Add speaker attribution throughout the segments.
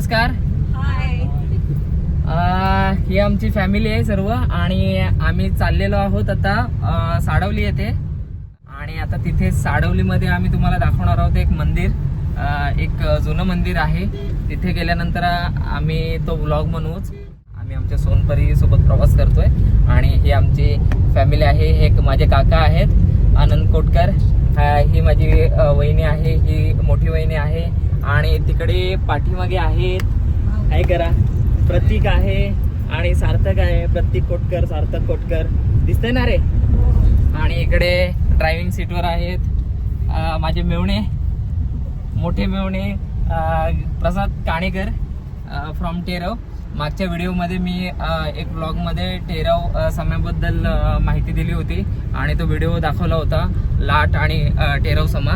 Speaker 1: नमस्कार. ही आमची फॅमिली आहे सर्व आणि आम्ही चाललेलो आहोत आता साडवली येथे. आणि आता तिथे साडवलीमध्ये आम्ही तुम्हाला दाखवणार आहोत एक मंदिर अं, एक जुनं मंदिर आहे. तिथे गेल्यानंतर आम्ही तो व्लॉग बनवूच आम्ही आमच्या सोनपरी सोबत प्रवास करतोय. आणि ही आमची फॅमिली आहे हे एक माझे काका आहेत आनंद कोटकर. ही माझी वहिनी आहे ही मोठी वहिनी आहे. आणि तिकडे पाठीमागे आहेत. काय करा. प्रतीक आहे आणि सार्थक आहे. प्रतीक कोटकर सार्थक कोटकर. दिसतंय ना रे? आणि इकडे ड्रायव्हिंग सीटवर आहेत. माझे मेवणे. मोठे मेवणे प्रसाद काणेकर फ्रॉम टेरव. मागच्या व्हिडिओमध्ये मी एक ब्लॉगमध्ये टेरव समाबद्दल माहिती दिली होती. आणि तो व्हिडिओ दाखवला होता. लाट आणि टेराव टेरव समा.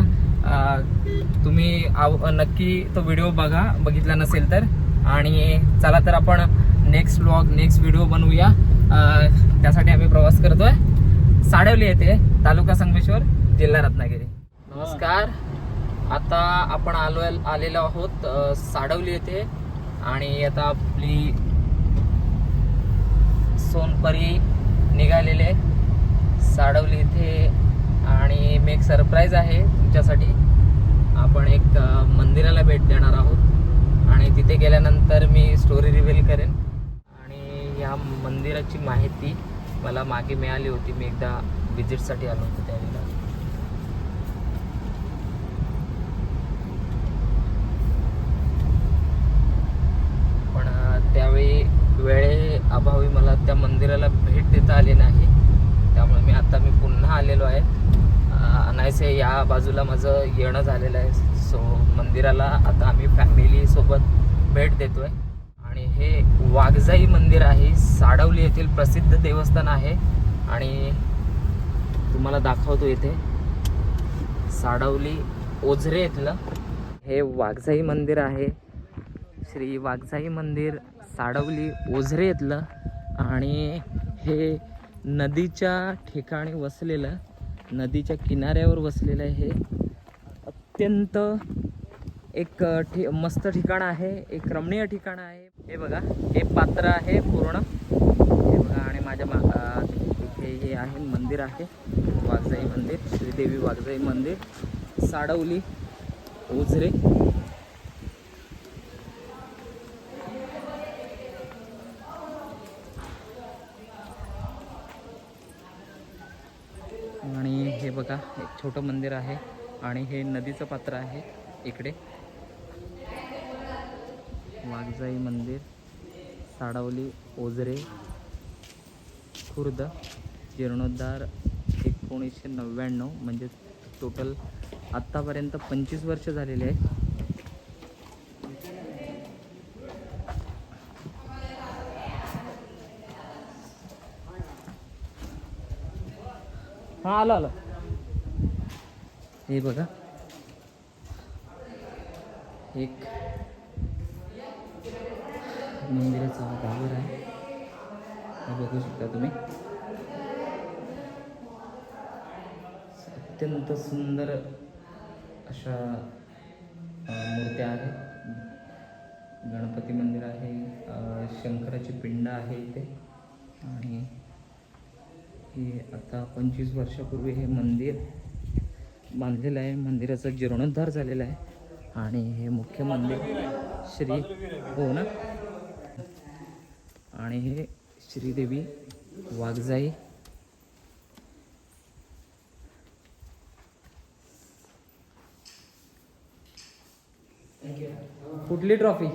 Speaker 1: तुम्ही आव नक्की तो व्हिडिओ बघा बघितला नसेल तर. आणि चला तर आपण नेक्स्ट व्लॉग नेक्स्ट व्हिडिओ बनवूया. त्यासाठी आम्ही प्रवास करतोय. साडवली येथे तालुका संगमेश्वर जिल्हा रत्नागिरी. नमस्कार. आता आपण आलो आलेलो आहोत साडवली येथे. आणि आता आपली सोनपरी निघालेले साडवली येथे. आणि मी एक सरप्राईज आहे तुमच्यासाठी. आपण एक मंदिराला भेट देणार आहोत. आणि तिथे गेल्यानंतर मी स्टोरी रिव्हील करेन. आणि या मंदिराची माहिती मला मागे मिळाली होती. मी एकदा विजिटसाठी आलो होतो त्यावेळेला पण त्यावेळी वेळे अभावी मला त्या मंदिराला भेट देता आली नाही. त्यामुळे मी आता मी पुन्हा आलेलो आहे. अ, अनायसे या बाजूला माझं येणं झालेलं आहे. सो मंदिराला आता आम्ही फॅमिलीसोबत भेट भेट देतोय. आणि हे वाघजाई मंदिर आहे साडवली येथील प्रसिद्ध देवस्थान आहे. आणि तुम्हाला दाखवतो इथे. साडवली ओझरे इथलं हे वाघजाई मंदिर आहे. श्री वाघजाई मंदिर साडवली ओझरे इथलं आणि हे नदीच्या ठिकाणी वसलेलं नदीच्या किनाऱ्यावर वसलेलं हे अत्यंत एक ठि मस्त ठिकाण आहे. एक रमणीय ठिकाण आहे. हे बघा हे पात्र आहे पूर्ण. हे बघा आणि माझ्या मा इथे हे आहे मंदिर आहे. वाघजाई मंदिर श्रीदेवी वाघजाई मंदिर साडवली ओझरे आणि हे बघा एक छोटं मंदिर आहे आणि हे नदीचं पात्र आहे इकडे. वाघजाई मंदिर साडावली ओझरे खुर्द जीर्णोद्धार एकोणीसशे नव्याण्णव म्हणजे टोटल आत्तापर्यंत पंचवीस वर्ष झालेले आहे. हां आलं आलं. हे बघा. एक मंदिराचा गावर आहे. हे बघू शकता तुम्ही. अत्यंत सुंदर अशा मूर्त्या आहेत. गणपती मंदिर आहे. शंकराची पिंड आहे इथे. आणि हे आता पंचवीस वर्षापूर्वी हे मंदिर बांधलेलं आहे. मंदिराचा जीर्णोद्धार झालेला आहे. आणि हे मुख्य मंदिर श्री हो ना? आणि हे श्रीदेवी वाघजाई. कुठली ट्रॉफी?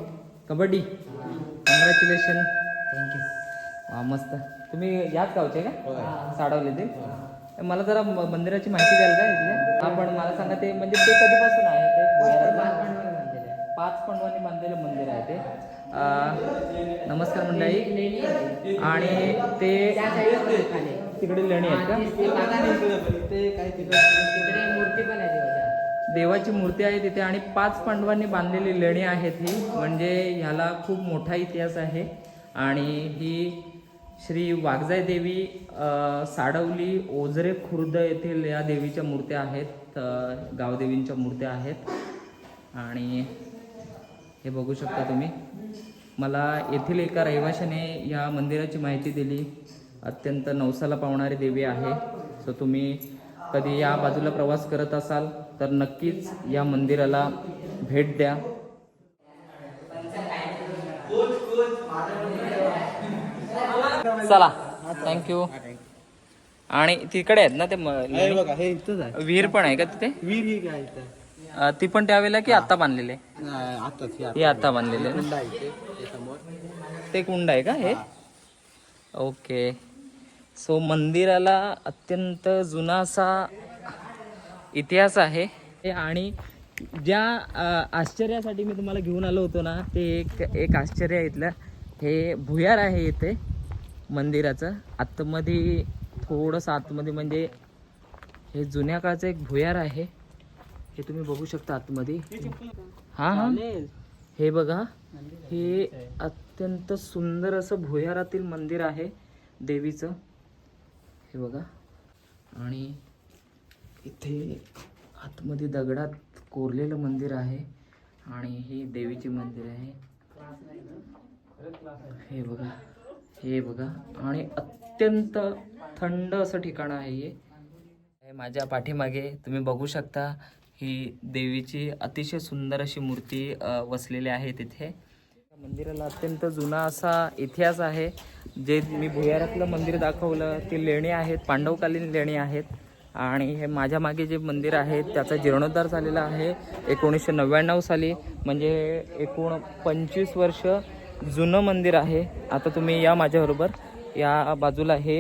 Speaker 1: कबड्डी. कॉंग्रॅच्युलेशन थँक्यू हा मस्त. तुम्ही याच गावचे का? साडवले ते? मला जरा म- मंदिराची माहिती द्याल का इथल्या? हा पण मला सांगा ते म्हणजे ते कधीपासून आहे ते? पाच पंडवांनी बांधलेलं मंदिर आहे ते. नमस्कार मंडळी. आणि ते तिकडे लेणी आहेत का?
Speaker 2: मूर्ती पण आहे
Speaker 1: देवाची मूर्ती आहे तिथे आणि पाच पांडवांनी बांधलेली लेणी आहेत ही. म्हणजे ह्याला खूप मोठा इतिहास आहे. आणि ही श्री वाघजाई देवी साडवली ओझरे खुर्द येथील या देवीच्या मूर्त्या आहेत गावदेवींच्या मूर्त्या आहेत. आणि हे बघू शकता तुम्ही. मला येथील एका रहिवाशाने या मंदिराची माहिती दिली. अत्यंत नवसाला पावणारी देवी आहे. सो तुम्ही कधी या बाजूला प्रवास करत असाल तर नक्कीच या मंदिराला भेट द्या. चला. थँक्यू आणि तिकडे आहेत ना ते म-
Speaker 3: बघा हे इथंच आहे.
Speaker 1: विहीर पण आहे का तिथे?
Speaker 3: ही काय
Speaker 1: अ, ती पण त्यावेळेला की आता बांधलेले
Speaker 3: आताच हे
Speaker 1: आता बांधलेले
Speaker 3: आहे
Speaker 1: ते कुंड आहे का हे. ओके. सो मंदिराला अत्यंत जुना असा इतिहास आहे. हे आणि ज्या अ, आश्चर्यासाठी मी तुम्हाला घेऊन आलो होतो ना ते एक एक आश्चर्य आहे इथलं. हे भुयार आहे इथे. मंदिराचं. आतमध्ये थोडंसं आतमध्ये म्हणजे हे जुन्या काळचं एक भुयार आहे. हे तुम्ही बघू शकता आतमध्ये. हां हां. हे बघा. हे अत्यंत सुंदर असं भुयारातील मंदिर आहे देवीचं. हे बघा. आणि इथे आतमध्ये दगडात कोरलेलं मंदिर आहे. आणि हे देवीचे मंदिर आहे. हे बघा. हे बघा. आणि अत्यंत थंड असं ठिकाण आहे हे. माझ्या पाठीमागे तुम्ही बघू शकता ही देवीची अतिशय सुंदर अशी मूर्ती वसलेली आहे तिथे. मंदिराला अत्यंत जुना असा इतिहास आहे. जे मी भुयारातलं मंदिर दाखवलं ते लेणी आहेत पांडवकालीन लेणी आहेत. आणि हे माझ्या मागे जे मंदिर आहे त्याचा जीर्णोद्धार झालेला आहे एकोणीसशे नव्याण्णव साली. म्हणजे एकूण पंचवीस वर्ष जुनं मंदिर आहे. आता तुम्ही या माझ्याबरोबर. या बाजूला हे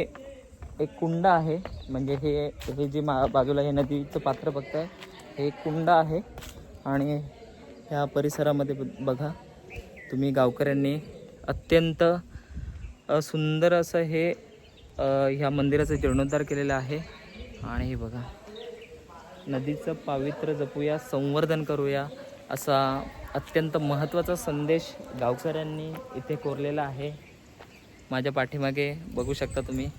Speaker 1: एक कुंड आहे. म्हणजे हे हे जे मा बाजूला हे नदीचं पात्र बघताय हे एक कुंड आहे. आणि ह्या परिसरामध्ये बघा तुम्ही गावकऱ्यांनी अत्यंत सुंदर असं हे ह्या मंदिराचं जीर्णोद्धार केलेलं आहे. आणि हे बघा नदीचं पावित्र्य जपूया संवर्धन करूया असा अत्यंत महत्त्वाचा संदेश गावकऱ्यांनी इथे कोरलेला आहे. माझ्या पाठीमागे बघू शकता तुम्ही.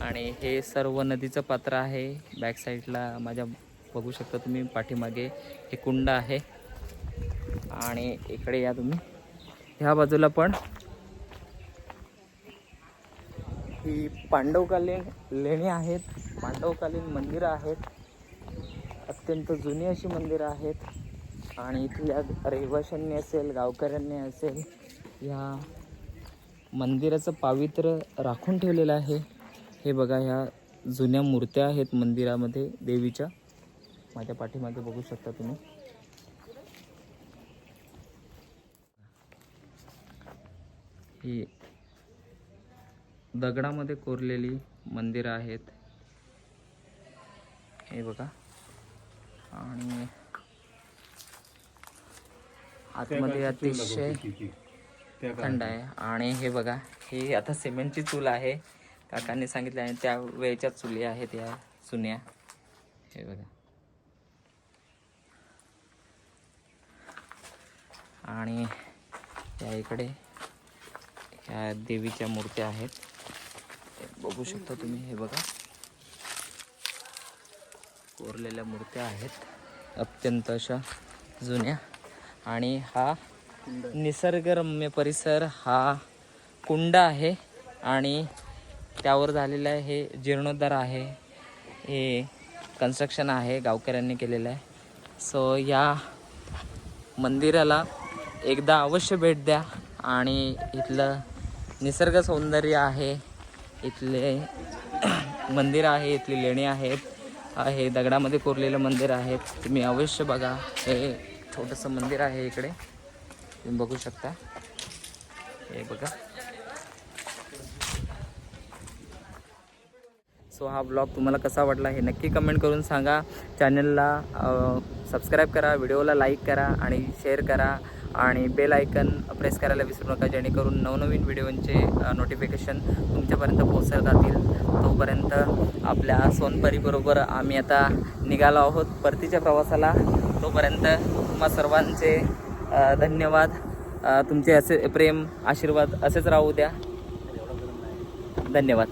Speaker 1: आणि हे सर्व नदीचं पात्र आहे. बॅक साईडला माझ्या बघू शकता तुम्ही. पाठीमागे हे कुंड आहे. आणि इकडे या तुम्ही. ह्या बाजूला पण ही पांडवकालीन लेणी आहेत. पांडवकालीन मंदिरं आहेत. अत्यंत जुनी अशी मंदिरं आहेत. आणि इथल्या रहिवाशांनी असेल गावकऱ्यांनी असेल ह्या मंदिराचं पावित्र्य राखून ठेवलेलं आहे. हे बघा ह्या जुन्या मूर्त्या आहेत मंदिरामध्ये देवीच्या. माझ्या पाठीमागे बघू शकता तुम्ही. ही दगडामध्ये कोरलेली मंदिरं आहेत. हे बघा. आणि आतमध्ये अतिशय थंड आहे. आणि हे बघा ही आता सिमेंटची चूल आहे. काकांनी सांगितले आणि त्या वेळच्या चुली आहेत या जुन्या हे बघा. आणि या इकडे ह्या देवीच्या मूर्त्या आहेत. बघू शकता तुम्ही हे बघा. कोरलेल्या मूर्त्या आहेत. अत्यंत अशा जुन्या. आणि हा निसर्गरम्य परिसर हा कुंड आहे आणि त्यावर झालेलं आहे हे जीर्णोद्धार आहे हे कन्स्ट्रक्शन आहे गावकऱ्यांनी केलेलं आहे. सो या मंदिराला एकदा अवश्य भेट द्या आणि इथलं निसर्ग सौंदर्य आहे इथले मंदिर आहे इथली लेणी आहेत हे दगडामध्ये कोरलेलं मंदिर आहे तुम्ही अवश्य बघा हे छोटंसं मंदिर आहे इकडे. तुम्ही बघू शकता. हे बघा. सो हा ब्लॉग तुम्हाला कसा वाटला हे नक्की कमेंट करून सांगा. चॅनलला सबस्क्राईब करा व्हिडिओला लाईक करा आणि शेअर करा. आणि बेल आयकन प्रेस करायला विसरू नका जेणेकरून नवनवीन व्हिडिओंचे नोटिफिकेशन तुमच्यापर्यंत पोहोचत जातील तोपर्यंत आपल्या सोनपरीबरोबर आम्ही आता निघालो आहोत परतीच्या प्रवासाला. तोपर्यंत तुम्हा सर्वांचे धन्यवाद. तुमचे असे प्रेम आशीर्वाद असेच राहू द्या. धन्यवाद.